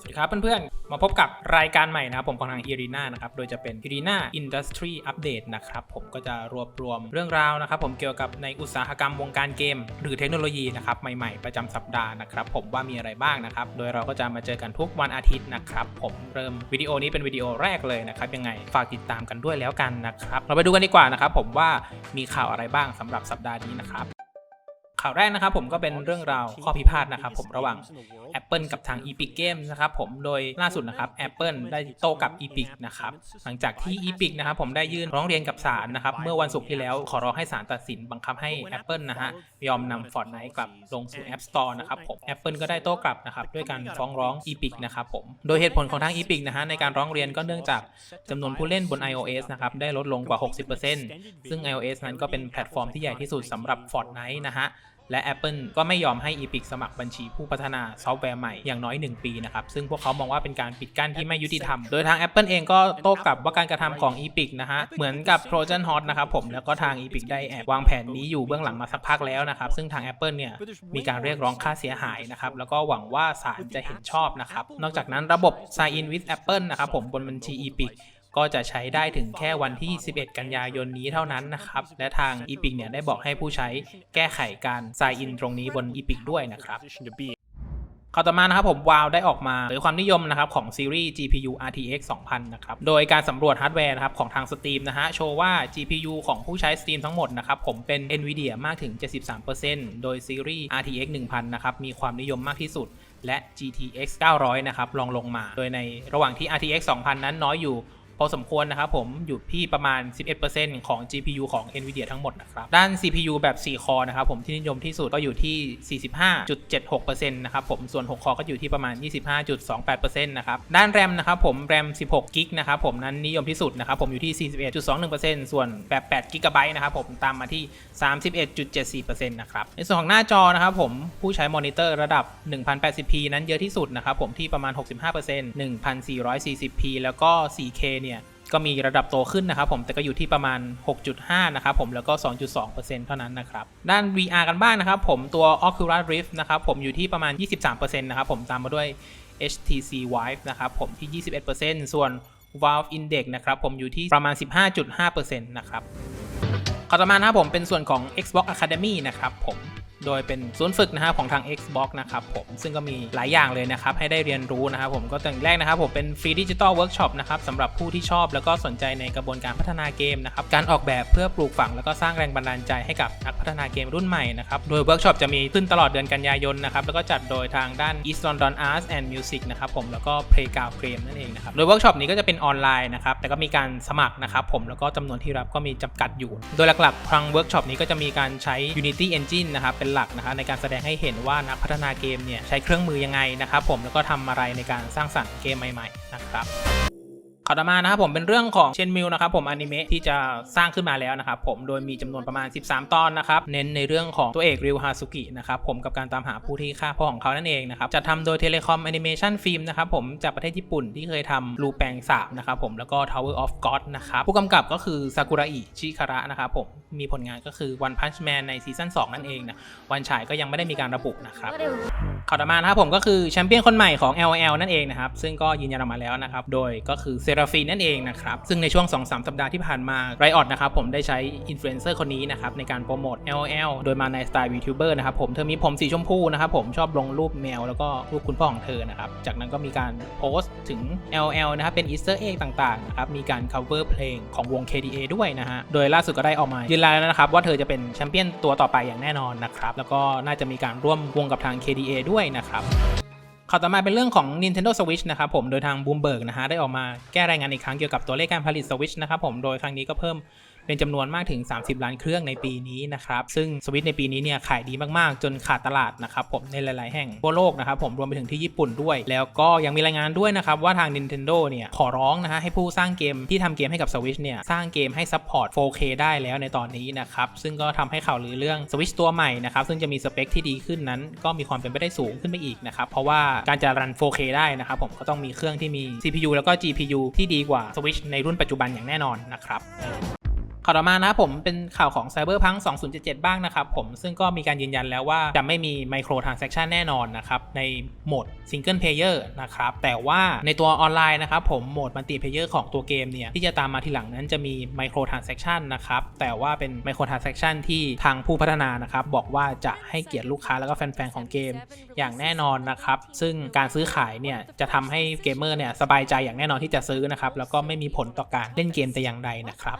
สวัสดีครับเพื่อนๆ มาพบกับรายการใหม่นะครับผมของทาง Irina นะครับ โดยจะเป็น Irina Industry Update นะครับ ผมก็จะรวบรวมเรื่องราวนะครับ ผมเกี่ยวกับในอุตสาหกรรมวงการเกม หรือเทคโนโลยีนะครับ ใหม่ๆ ประจำสัปดาห์นะครับ ผมว่ามีอะไรบ้างนะครับ โดยเราก็จะมาเจอกันทุกวันอาทิตย์นะครับ ผมเริ่มวิดีโอนี้เป็นวิดีโอแรกเลยนะครับ ยังไงฝากติดตามกันด้วยแล้วกันนะครับ เราไปดูกันดีกว่านะครับ ผมว่ามีข่าวอะไรบ้างสำหรับสัปดาห์นี้นะครับข่าวแรกนะครับผมก็เป็นเรื่องราวข้อพิพาทนะครับผมระหว่าง Apple กับทาง Epic Games นะครับผมโดยล่าสุดนะครับ Apple ได้โต้กับ Epic นะครับหลังจากที่ Epic นะครับผมได้ยื่นร้องเรียนกับศาลนะครับเมื่อวันศุกร์ที่แล้วขอร้องให้ศาลตัดสินบังคับให้ Apple นะฮะยอมนำ Fortnite กลับลงสู่ App Store นะครับผม Apple ก็ได้โต้กลับนะครับด้วยการฟ้องร้อง Epic นะครับผมโดยเหตุผลของทาง Epic นะฮะในการร้องเรียนก็เนื่องจากจำนวนผู้เล่นบน iOS นะครับได้ลดลงกว่า 60%ซึ่ง iOS นั้นก็เป็นแพลตฟอร์มที่ใหญ่ที่สุดสำหรับ Fortnite นะฮะ และ Apple ก็ไม่ยอมให้ Epic สมัครบัญชีผู้พัฒนาซอฟต์แวร์ใหม่อย่างน้อย 1 ปีนะครับ ซึ่งพวกเขามองว่าเป็นการปิดกั้นที่ไม่ยุติธรรม โดยทาง Apple เองก็โต้กลับว่าการกระทำของ Epic นะฮะ เหมือนกับ Trojan Horse นะครับผม แล้วก็ทาง Epic ได้แอบวางแผนนี้อยู่เบื้องหลังมาสักพักแล้วนะครับ ซึ่งทาง Apple เนี่ยมีการเรียกร้องค่าเสียหายนะครับ แล้วก็หวังว่าศาลจะเห็นชอบนะครับ นอกจากนั้นระบบ Sign in with Apple นะครับผมบนบัญชี Epic ก็จะใช้ได้ถึงแค่วันที่ 11 กันยายนนี้เท่านั้นนะครับ และทาง Epic เนี่ยได้บอกให้ผู้ใช้แก้ไขการ sign in ตรงนี้บน Epic ด้วยนะครับข่าวต่อมานะครับผมวาวได้ออกมาเผยความนิยมนะครับของซีรีส์ GPU RTX 2000 นะครับ โดยการสำรวจฮาร์ดแวร์นะครับของทาง Steam นะฮะ โชว์ว่า GPU ของผู้ใช้ Steam ทั้งหมดนะครับ ผมเป็น NVIDIA มากถึง 73%โดยซีรีส์ RTX 1000 นะครับ มีความนิยมมากที่สุดและ GTX 900 นะครับรองลงมา โดยในระหว่างที่ RTX 2000 นั้นน้อยอยู่ พอสมควรนะครับผมอยู่ที่ประมาณ 11%ของ GPU ของ NVIDIA ทั้งหมดนะครับด้าน CPU แบบ 4 คอนะครับผมที่นิยมที่สุดก็อยู่ที่ 45.76%นะครับผมส่วน 6 คอก็อยู่ที่ประมาณ 25.28%นะครับด้าน RAM นะครับผม RAM 16 กิกนะครับผมนั้นนิยมที่สุดนะครับผมอยู่ที่ 41.21%ส่วนแบบ8 g b นะครับผมตามมาที่ 31.74%นะครับในส่วนของหน้าจอนะครับผมผู้ใช้มอนิเตอร์ระดับ 1080p นั้นเยอะที่สุดนะครับผมที่ประมาณ 65% 1440p แล้วก็ 4K เนี่ย ก็มีระดับโตขึ้นนะครับผมแต่ก็อยู่ที่ประมาณ 6.5 นะครับผมแล้วก็ 2.2%เท่านั้นนะครับ ด้าน VR กันบ้างนะครับผมตัว Oculus Rift นะครับผมอยู่ที่ประมาณ 23%นะครับผมตามมาด้วย HTC Vive นะครับผมที่ 21%ส่วน Valve Index นะครับผมอยู่ที่ประมาณ 15.5%นะครับข่าวต่อมานะครับผมเป็นส่วนของ Xbox Academy นะครับผม โดยเป็นศูนย์ฝึกนะครับของทาง Xbox นะครับผมซึ่งก็มีหลายอย่างเลยนะครับให้ได้เรียนรู้นะครับผมก็อย่างแรกนะครับผมเป็นฟรีดิจิตอลเวิร์กช็อปนะครับสำหรับผู้ที่ชอบแล้วก็สนใจในกระบวนการพัฒนาเกมนะครับการออกแบบเพื่อปลูกฝังแล้วก็สร้างแรงบันดาลใจให้กับนักพัฒนาเกมรุ่นใหม่นะครับโดยเวิร์กช็อปจะมีขึ้นตลอดเดือนกันยายนนะครับแล้วก็จัดโดยทางด้าน East London Arts and Music นะครับผมแล้วก็ Playground Game นั่นเองนะครับโดยเวิร์กช็อปนี้ก็จะเป็นออนไลน์นะครับแต่ก็มีการสมัครนะครับผมแล้วก็จำนวนที่รับก็มีจำกัดอยู่ โดยหลักๆทางเวิร์กช็อปนี้ก็จะมีการใช้ Unity Engine นะครับเป็นหลักนะครับในการแสดงให้เห็นว่านักพัฒนาเกมเนี่ยใช้เครื่องมือยังไงนะครับผมแล้วก็ทำอะไรในการสร้างสรรค์เกมใหม่ ๆ นะครับ ข่าวต่อมานะครับผมเป็นเรื่องของเชนมิวนะครับผมอนิเมะที่จะสร้างขึ้นมาแล้วนะครับผมโดยมีจำนวนประมาณ 13 ตอนนะครับเน้นในเรื่องของตัวเอกริวฮาสุกินะครับผมกับการตามหาผู้ที่ฆ่าพ่อของเขานั่นเองนะครับจะทำโดยเทเลคอมแอนิเมชันฟิล์มนะครับผมจากประเทศญี่ปุ่นที่เคยทำลูแปงสาบนะครับผมแล้วก็ Tower of God นะครับผู้กำกับก็คือซากุระอิชิคาระนะครับผมมีผลงานก็คือ One Punch Man ในซีซั่น2นั่นเองนะวันฉายก็ยังไม่ได้มีการระบุนะครับข่าวต่อมานะครับผมก็คือแชมเปี้ยนคนใหม่ของ LL นั่นเองนะครับ ซึ่งก็ยืนยันออกมาแล้วนะครับ โดยก็คือเซราฟีนนั่นเองนะครับ ซึ่งในช่วง 2-3 สัปดาห์ที่ผ่านมาไรออดนะครับผมได้ใช้อินฟลูเอนเซอร์คนนี้นะครับ ในการโปรโมท LL โดยมาในสไตล์ VTuber นะครับผมเธอมีผมสีชมพูนะครับผมชอบลงรูปแมวแล้วก็รูปคุณพ่อของเธอนะครับจากนั้นก็มีการโพสต์ถึง LL นะครับเป็นอีสเตอร์เอ็กต่างๆนะครับมีการ cover เพลงของวง KDA ด้วยนะฮะโดยล่าสุดก็ได้ออกมายืนยันแล้วนะครับว่าเธอจะเป็นแชมเปี้ยนตัวต่อไปอย่างแน่นอนนะครับแล้วก็น่าจะมีการร่วมวงกับทาง KDA ด้วยนะครับข่าวต่อมาเป็นเรื่องของ Nintendo Switch นะครับผม โดยทาง Bloomberg นะฮะได้ออกมาแก้รายงานอีกครั้งเกี่ยวกับตัวเลขการผลิต Switch นะครับผม โดยครั้งนี้ก็เพิ่ม เป็นจำนวนมากถึง 30 ล้านเครื่องในปีนี้นะครับซึ่ง Switch ในปีนี้เนี่ยขายดีมากๆ จนขาดตลาดนะครับผมในหลาย ๆ แห่งทั่วโลกนะครับผมรวมไปถึงที่ญี่ปุ่นด้วย แล้วก็ยังมีรายงานด้วยนะครับว่าทาง Nintendo เนี่ยขอร้องนะฮะให้ผู้สร้างเกมที่ทำเกมให้กับ Switch เนี่ยสร้างเกมให้ซัพพอร์ต 4K ได้แล้วในตอนนี้นะครับซึ่งก็ทำให้ข่าวลือเรื่อง Switch ตัวใหม่นะครับซึ่งจะมีสเปคที่ดีขึ้นนั้น ก็มีความเป็นไปได้สูงขึ้นไปอีกนะครับเพราะว่าการจะรัน 4K ได้นะครับผมก็ต้องมีเครื่องที่มี CPU แล้วก็ GPU ที่ดีกว่า Switch ในรุ่นปัจจุบันอย่างแน่นอนนะครับ ข่าวต่อมานะผมเป็นข่าวของ Cyberpunk 2077 บ้างนะครับผมซึ่งก็มีการยืนยันแล้วว่าจะไม่มี Micro Transaction แน่นอนนะครับในโหมด Single Player นะครับแต่ว่าในตัวออนไลน์นะครับผมโหมด Multiplayer ของตัวเกมเนี่ยที่จะตามมาทีหลังนั้นจะมี Micro Transaction นะครับแต่ว่าเป็น Micro Transaction ที่ทางผู้พัฒนานะครับบอกว่าจะให้เกียรติลูกค้าแล้วก็แฟนๆของเกมอย่างแน่นอนนะครับซึ่งการซื้อขายเนี่ยจะทำให้เกมเมอร์เนี่ยสบายใจอย่างแน่นอนที่จะซื้อนะครับแล้วก็ไม่มีผลต่อการเล่นเกมแต่อย่างใดนะครับ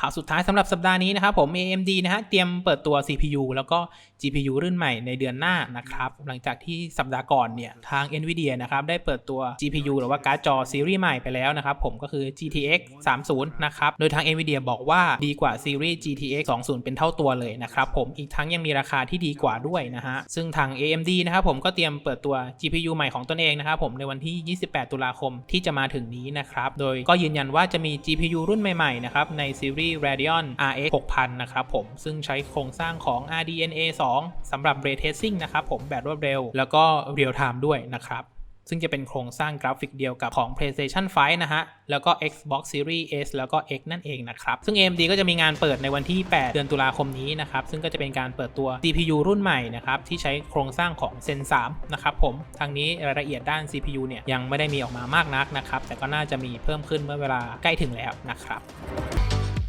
ข่าวสุดท้ายสำหรับสัปดาห์นี้นะครับผม AMD นะฮะเตรียมเปิดตัว CPU แล้วก็ GPU รุ่นใหม่ในเดือนหน้านะครับ หลังจากที่สัปดาห์ก่อนเนี่ย ทาง NVIDIA นะครับ ได้เปิดตัว GPU หรือว่าการ์ดจอซีรีส์ใหม่ไปแล้วนะครับ ผมก็คือ GTX 30 นะครับ โดยทาง NVIDIA บอกว่าดีกว่าซีรีส์ GTX 20 เป็นเท่าตัวเลยนะครับผมอีกทั้งยังมีราคาที่ดีกว่าด้วยนะฮะซึ่งทาง AMD นะครับผมก็เตรียมเปิดตัว GPU ใหม่ของตนเองนะครับผมในวันที่ 28 ตุลาคมที่จะมาถึงนี้นะครับโดยก็ยืนยันว่าจะมี GPU รุ่นใหม่ๆนะครับในซีรีส์ Radeon RX 6000 นะครับผม ซึ่งใช้โครงสร้างของ RDNA 2 สำหรับ Ray Tracing นะครับผมแบบรวดเร็ว แล้วก็ Real Time ด้วยนะครับซึ่งจะเป็นโครงสร้างกราฟิกเดียวกับของ PlayStation 5 นะฮะ แล้วก็ Xbox Series S แล้วก็ X นั่นเองนะครับ ซึ่ง AMD ก็จะมีงานเปิดในวันที่ 8 เดือนตุลาคมนี้นะครับ ซึ่งก็จะเป็นการเปิดตัว CPU รุ่นใหม่นะครับ ที่ใช้โครงสร้างของ Zen 3 นะครับผม ทางนี้รายละเอียดด้าน CPU เนี่ยยังไม่ได้มีออกมามากนักนะครับ แต่ก็น่าจะมีเพิ่มขึ้นเมื่อเวลาใกล้ถึงแล้วนะครับ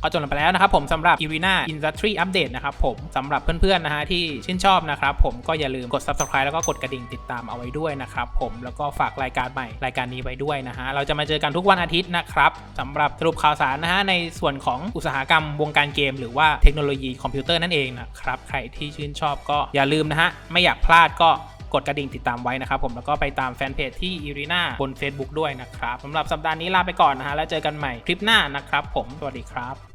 ก็จบลงไปแล้วนะครับผมสำหรับ Irina Industry Update นะครับผมสำหรับเพื่อนๆนะฮะที่ชื่นชอบนะครับผมก็อย่าลืมกด Subscribe แล้วก็กดกระดิ่งติดตามเอาไว้ด้วยนะครับผมแล้วก็ฝากรายการใหม่รายการนี้ไว้ด้วยนะฮะเราจะมาเจอกันทุกวันอาทิตย์นะครับสำหรับสรุปข่าวสารนะฮะในส่วนของอุตสาหกรรมวงการเกม หรือว่าเทคโนโลยีคอมพิวเตอร์นั่นเองนะครับใครที่ชื่นชอบก็อย่าลืมนะฮะไม่อยากพลาดก็กดกระดิ่งติดตามไว้นะครับผมแล้วก็ไปตามแฟนเพจที่ Irina บน Facebook ด้วยนะครับสำหรับสัปดาห์นี้ลาไปก่อนนะฮะแล้วเจอกันใหม่คลิปหน้านะครับผมสวัสดีครับ